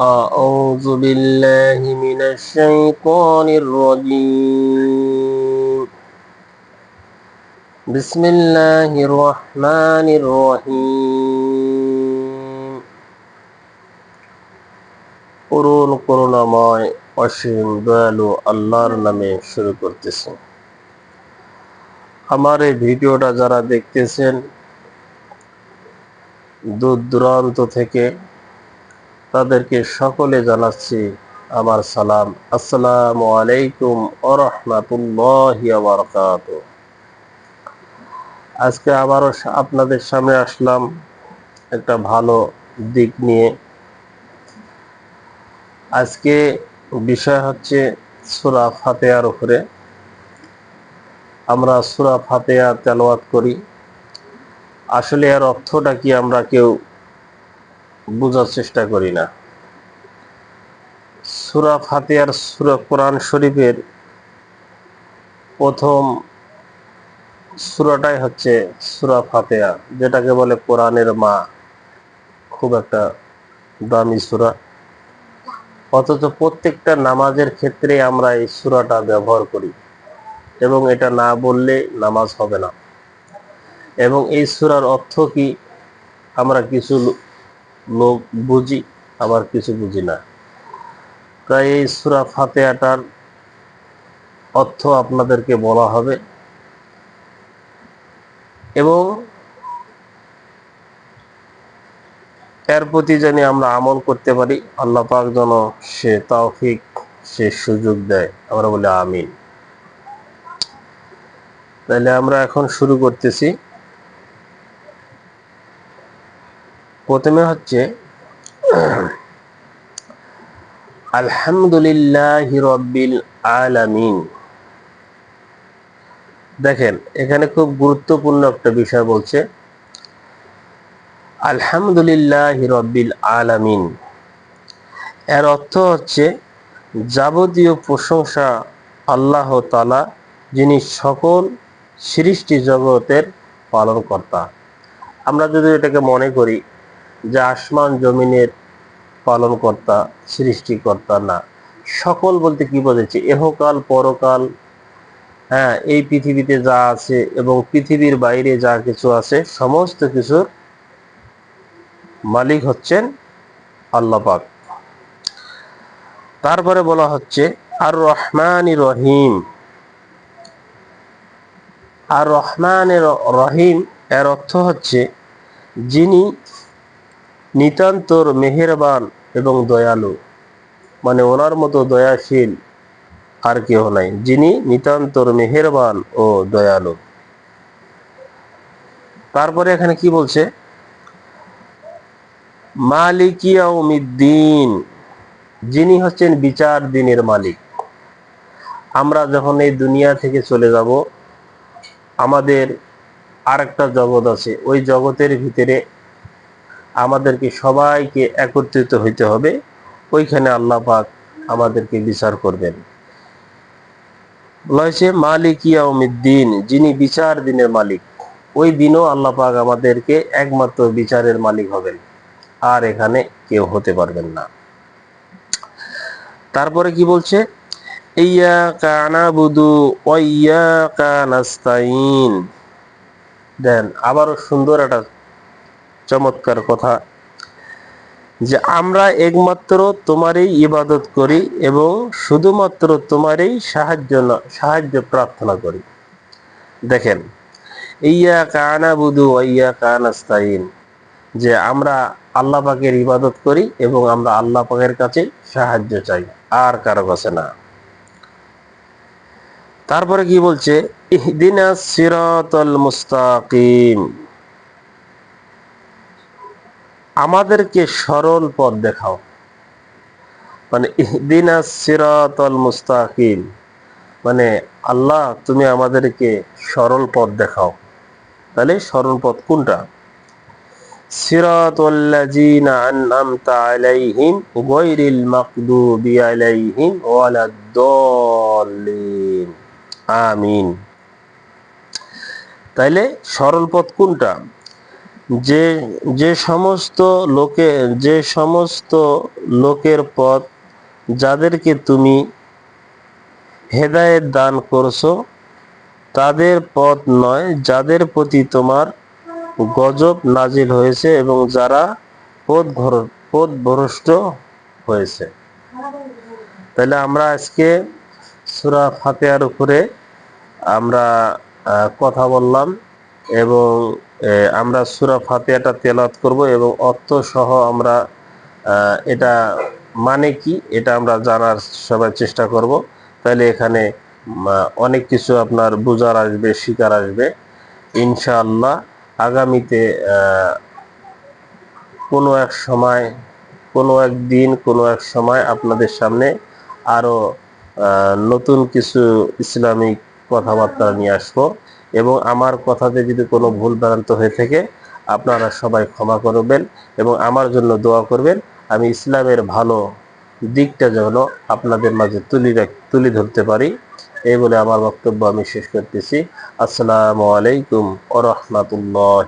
أعوذ بالله من الشيطان الرجيم بسم الله الرحمن الرحيم করুণ করুণাময় অসীম দয়ালু আল্লাহর নামে শুরু করতেছি আমার এই ভিডিওটা যারা দেখতেছেন দূর দূরান্ত থেকে তাদেরকে সকলে জানাচ্ছি আমার সালাম। আসসালামু আলাইকুম আরহামাতুল্লাহ বারকাত আজকে আবারও আপনাদের সামনে আসলাম একটা ভালো দিক নিয়ে। আজকে বিষয় হচ্ছে সুরা ফাতেহার উপরে। আমরা সুরা ফাতেহা তেলাওয়াত করি। আসলে এর অর্থটা কি আমরা কেউ বোঝার চেষ্টা করি না। সুরা ফাতিয়ার সুরা কোরআন শরীফের প্রথম সুরাটাই হচ্ছে সুরা ফাতেহা, যেটাকে বলে কোরআনের মা। খুব একটা দামি সুরা। অথচ প্রত্যেকটা নামাজের ক্ষেত্রে আমরা এই সুরাটা ব্যবহার করি এবং এটা না বললে নামাজ হবে না। এবং এই সুরার অর্থ কি? আমরা কিছু লোক বুঝি, আবার কিছু বুঝি না। তাই এই সুরা ফাতেহাটার অর্থ আপনাদেরকে বলা হবে। এবং এর প্রতি জানি আমরা আমল করতে পারি, আল্লাহ পাক যেন সে তৌফিক, সে সুযোগ দেয়। আমরা বলি আমিন। তাহলে আমরা এখন শুরু করতেছি। প্রথমে হচ্ছে, আলহামদুলিল্লাহ রব্বিল আলামিন। দেখেন, এখানে খুব গুরুত্বপূর্ণ একটা বিষয় বলছে, আলহামদুলিল্লাহ রব্বিল আলামিন। এর অর্থ হচ্ছে, যাবতীয় প্রশংসা আল্লাহ তালা যিনি সকল সৃষ্টি জগতের পালনকর্তা। আমরা যদি এটাকে মনে করি যে আসমান জমিনের পালনকর্তা, সৃষ্টিকর্তা না। সকল বলতে কি বোঝাচ্ছে? এহকাল, পরকাল হ্যাঁ এই পৃথিবীতে যা আছে এবং পৃথিবীর বাইরে যা কিছু আছে, সমস্ত কিছুর মালিক হচ্ছেন আল্লাহ পাক। তারপরে বলা হচ্ছে আর রহমান রহিম আর রহমান রহিম এর অর্থ হচ্ছে, যিনি নিতান্তর মেহেরবান এবং দয়ালু। মানে ওনার মতো দয়াশীল আর কেউ নাই, যিনি নিতান্তর মেহেরবান ও দয়ালু। তারপরে এখানে কি বলছে? মালিকিয়াউমিদ্দিন যিনি হচ্ছেন বিচার দিনের মালিক। আমরা যখন এই দুনিয়া থেকে চলে যাব, আমাদের আরেকটা জগৎ আছে, ওই জগতের ভিতরে আমাদেরকে সবাইকে একত্রিত হইতে হবে। ওইখানে আল্লাহ পাক আমাদেরকে বিচার করবেন। হয়েছে মালিক ইয়াউমিদ্দিন, যিনি বিচার দিনের মালিক। ওই দিনও আল্লাহ পাক আমাদেরকে একমাত্র বিচারের মালিক হবেন। আর এখানে কেউ হতে পারবেন না। তারপরে কি বলছে? ইয়াকা নাবুদু ওয়া ইয়াকা নাস্তাইন দেন আবারও সুন্দর একটা চমৎকার কথা যে আমরা একমাত্র তোমারই ইবাদত করি এবং শুধুমাত্র তোমারই সাহায্য সাহায্য প্রার্থনা করি। দেখেন ইয়া কানা বুধু ইয়া কানাস্তাইন যে আমরা আল্লাহ পাকের ইবাদত করি এবং আমরা আল্লাহ পাকের কাছে সাহায্য চাই, আর কারও কাছে না। তারপরে কি বলছে? ইহদিনা সিরাতাল মুস্তাকিম আমাদেরকে সরল পথ দেখাও। মানে ইহদিনা সিরাতাল মুস্তাকিম। মানে আল্লাহ, তুমি আমাদেরকে সরল পথ দেখাও। তাহলে সরল পথ কোনটা? সিরাতাল্লাযীনা আন'আমতা আলাইহিম গায়রিল মাগদুবি আলাইহিম ওয়ালাদ-দাল্লিন। আমিন। তাইলে সরল পথ কোনটা? যে যে সমস্ত লোকে যে সমস্ত লোকের পথ যাদেরকে তুমি হেদায়েত দান করছ, তাদের পথ নয়, যাদের প্রতি তোমার গজব নাজিল হয়েছে এবং যারা পথ পথভ্রষ্ট হয়েছে। তাহলে আমরা আজকে সুরা ফাতেহার উপরে আমরা কথা বললাম। এবং আমরা সুরা ফাতেহাটা তেলাত করব এবং অর্থ সহ আমরা এটা মানে কি এটা আমরা জানার সবাই চেষ্টা করব। তাহলে এখানে অনেক কিছু আপনার বোঝার আসবে শিকার আসবে। ইনশাআল্লাহ আগামীতে কোনো এক সময় কোনো এক দিন কোনো এক সময় আপনাদের সামনে আরও আহ, নতুন কিছু ইসলামিক কথাবার্তা নিয়ে আসব। এবং আমার কথাতে যদি কোনো ভুল ভ্রান্ত হয়ে থাকে, আপনারা সবাই ক্ষমা করবেন এবং আমার জন্য দোয়া করবেন। আমি ইসলামের ভালো দিকটা যেন আপনাদের মাঝে তুলি তুলি ধরতে পারি। এই বলে আমার বক্তব্য আমি শেষ করতেছি। আসসালামু আলাইকুম ওরহমাতুল্লাহ